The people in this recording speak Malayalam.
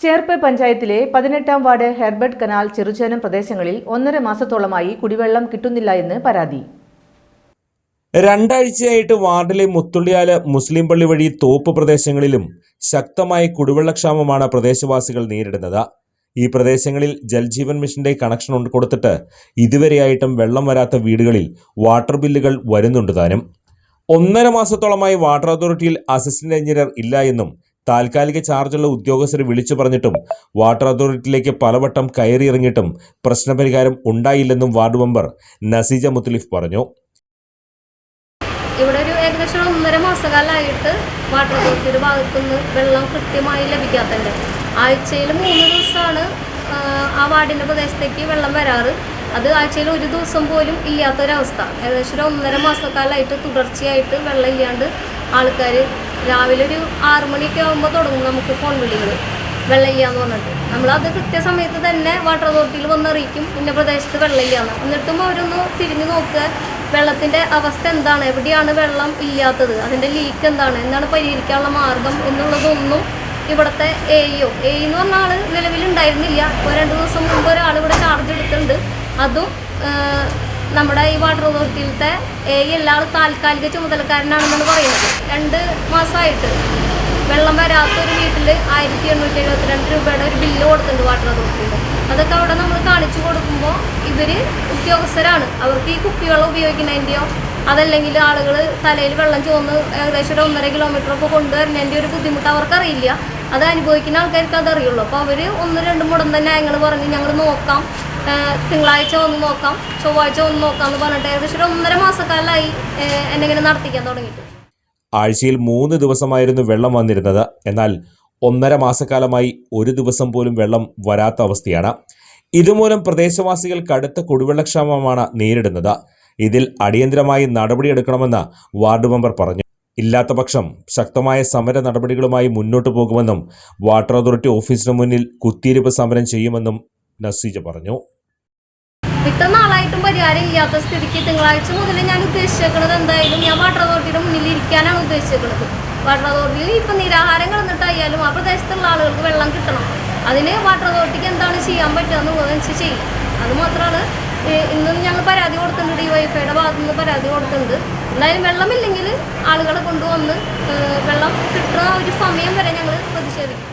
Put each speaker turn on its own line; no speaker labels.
ചേർപ്പ് പഞ്ചായത്തിലെ പതിനെട്ടാം വാർഡ് ഹെർബർട്ട് കനാൽ ചെറുചേനം പ്രദേശങ്ങളിൽ ഒന്നര മാസത്തോളമായി കുടിവെള്ളം കിട്ടുന്നില്ല എന്ന് പരാതി.
രണ്ടാഴ്ചയായിട്ട് വാർഡിലെ മുത്തുള്ളിയാൽ മുസ്ലിം പള്ളി വഴി തോപ്പ് പ്രദേശങ്ങളിലും ശക്തമായ കുടിവെള്ളക്ഷാമമാണ് പ്രദേശവാസികൾ നേരിടുന്നത്. ഈ പ്രദേശങ്ങളിൽ ജൽജീവൻ മിഷന്റെ കണക്ഷൻ കൊടുത്തിട്ട് ഇതുവരെയായിട്ടും വെള്ളം വരാത്ത വീടുകളിൽ വാട്ടർ ബില്ലുകൾ വരുന്നുണ്ട് താനും. ഒന്നര മാസത്തോളമായി വാട്ടർ അതോറിറ്റിയിൽ അസിസ്റ്റന്റ് എഞ്ചിനീയർ ഇല്ല എന്നും താൽക്കാലിക ചാർജുള്ള ഉദ്യോഗസ്ഥരെ വിളിച്ചു പറഞ്ഞിട്ടും വാട്ടർ അതോറിറ്റിയിലേക്ക് പലവട്ടം കയറിയിറങ്ങിയിട്ടും പ്രശ്നപരിഹാരം ഉണ്ടായില്ലെന്നും വാർഡ് മെമ്പർ നസീജ മുത്തലിഫ് പറഞ്ഞു.
ഇവിടെ ഒരു ഏകദേശം ഒന്നര മാസക്കാലമായിട്ട് വാട്ടർ അതോറിറ്റിയുടെ ഭാഗത്തുനിന്ന് വെള്ളം കൃത്യമായി ലഭിക്കാത്തതുണ്ട് ആഴ്ചയിൽ മൂന്ന് ദിവസമാണ് ആ വാർഡിന്റെ പ്രദേശത്തേക്ക് വെള്ളം വരാറ്. അത് ആഴ്ചയിൽ ഒരു ദിവസം പോലും ഇല്ലാത്തൊരവസ്ഥ. ഏകദേശം ഒരു ഒന്നര മാസക്കാലമായിട്ട് തുടർച്ചയായിട്ട് വെള്ളം ഇല്ലാണ്ട് ആൾക്കാർ രാവിലെ ഒരു ആറുമണിയൊക്കെ ആകുമ്പോൾ തുടങ്ങും നമുക്ക് ഫോൺ വിളികൾ വെള്ളം ഇല്ലാന്ന് പറഞ്ഞിട്ട്. നമ്മളത് കൃത്യസമയത്ത് തന്നെ വാട്ടർ അതോറിറ്റിയിൽ വന്ന് അറിയിക്കും. ഇന്ന പ്രദേശത്ത് വെള്ളം ഇല്ലാന്ന് എന്നിട്ടും അവരൊന്ന് തിരിഞ്ഞു നോക്കുക. വെള്ളത്തിന്റെ അവസ്ഥ എന്താണ്? എവിടെയാണ് വെള്ളം ഇല്ലാത്തത്? അതിന്റെ ലീക്ക് എന്താണ്? എന്താണ് പരിഹരിക്കാനുള്ള മാർഗം എന്നുള്ളതൊന്നും ഇവിടുത്തെ എയോ എ എന്ന് പറഞ്ഞ ആൾ നിലവിലുണ്ടായിരുന്നില്ല. ഒരു രണ്ട് ദിവസം മുമ്പ് ഒരാൾ ഇവിടെ ചാർജ് എടുത്തിട്ടുണ്ട്. അതും നമ്മുടെ ഈ വാട്ടർ അതോറിറ്റിയിലത്തെ എല്ലാ ആൾ താൽക്കാലിക ചുമതലക്കാരനാണെന്നാണ് പറയുന്നത്. രണ്ട് മാസമായിട്ട് വെള്ളം വരാത്ത ഒരു വീട്ടിൽ ആയിരത്തി എണ്ണൂറ്റി എഴുപത്തിരണ്ട് രൂപയുടെ ഒരു ബില്ല് കൊടുത്തിട്ടുണ്ട് വാട്ടർ അതോറിറ്റിയിൽ അതൊക്കെ അവിടെ നമ്മൾ കാണിച്ചു കൊടുക്കുമ്പോൾ ഇവർ ഉദ്യോഗസ്ഥരാണ്. അവർക്ക് ഈ കുപ്പിവെള്ളം ഉപയോഗിക്കുന്നതിന്റെയോ അതല്ലെങ്കിൽ ആളുകൾ തലയിൽ വെള്ളം ചോന്ന് ഏകദേശം ഒരു ഒന്നര കിലോമീറ്റർ ഒക്കെ കൊണ്ടുവരുന്നതിന്റെ ഒരു ബുദ്ധിമുട്ട് അവർക്കറിയില്ല. അത് അനുഭവിക്കുന്ന ആൾക്കാർക്ക് അതറിയുള്ളൂ. അപ്പോൾ അവർ ഒന്ന് രണ്ട് മുടം തന്നെ ഞങ്ങൾ പറഞ്ഞ് ഞങ്ങൾ നോക്കാം. തിങ്കളാഴ്ച ഒന്ന് നോക്കാം ചൊവ്വാഴ്ച ഒന്ന് നോക്കാം എന്ന് പറഞ്ഞിട്ട് ഏകദേശം ഒരു ഒന്നര മാസക്കാലമായി എന്നെ ഇങ്ങനെ നടത്തിക്കാൻ തുടങ്ങിയിട്ട്.
ആഴ്ചയിൽ മൂന്ന് ദിവസമായിരുന്നു വെള്ളം വന്നിരുന്നത്. എന്നാൽ ഒന്നര മാസക്കാലമായി ഒരു ദിവസം പോലും വെള്ളം വരാത്ത അവസ്ഥയാണ്. ഇതുമൂലം പ്രദേശവാസികൾ കടുത്ത കുടിവെള്ളക്ഷാമമാണ് നേരിടുന്നത്. ഇതിൽ അടിയന്തരമായി നടപടിയെടുക്കണമെന്ന് വാർഡ് മെമ്പർ പറഞ്ഞു. ഇല്ലാത്ത പക്ഷം ശക്തമായ സമര നടപടികളുമായി മുന്നോട്ടു പോകുമെന്നും വാട്ടർ അതോറിറ്റി ഓഫീസിന് മുന്നിൽ കുത്തിയിരിപ്പ് സമരം ചെയ്യുമെന്നും നസീജ പറഞ്ഞു.
ഇത്ര നാളായിട്ടും പരിഹാരം ഇല്ലാത്ത സ്ഥിതിക്ക് തിങ്കളാഴ്ച മുതൽ ഞാൻ ഉദ്ദേശിച്ചേക്കുന്നത് എന്തായാലും ഞാൻ വാട്ടർ അതോറിറ്റിയുടെ മുന്നിൽ ഇരിക്കാനാണ് ഉദ്ദേശിച്ചേക്കുന്നത് വാട്ടർ അതോറിറ്റിയിൽ ഇപ്പം നിരാഹാരം കിടന്നിട്ടായാലും ആ പ്രദേശത്തുള്ള ആളുകൾക്ക് വെള്ളം കിട്ടണം. അതിന് വാട്ടർ അതോറിറ്റിക്ക് എന്താണ് ചെയ്യാൻ പറ്റുക എന്നുള്ളതനുസരിച്ച് ചെയ്യും. അതുമാത്രമാണ് ഇന്നും ഞങ്ങൾ പരാതി കൊടുത്തിട്ടുണ്ട് ഈ വൈഫൈയുടെ ഭാഗത്തു നിന്ന് പരാതി കൊടുത്തിട്ടുണ്ട്. എന്തായാലും വെള്ളമില്ലെങ്കിൽ ആളുകളെ കൊണ്ടുവന്ന് വെള്ളം കിട്ടുന്ന ഒരു സമയം വരെ ഞങ്ങൾ പ്രതിഷേധിക്കും.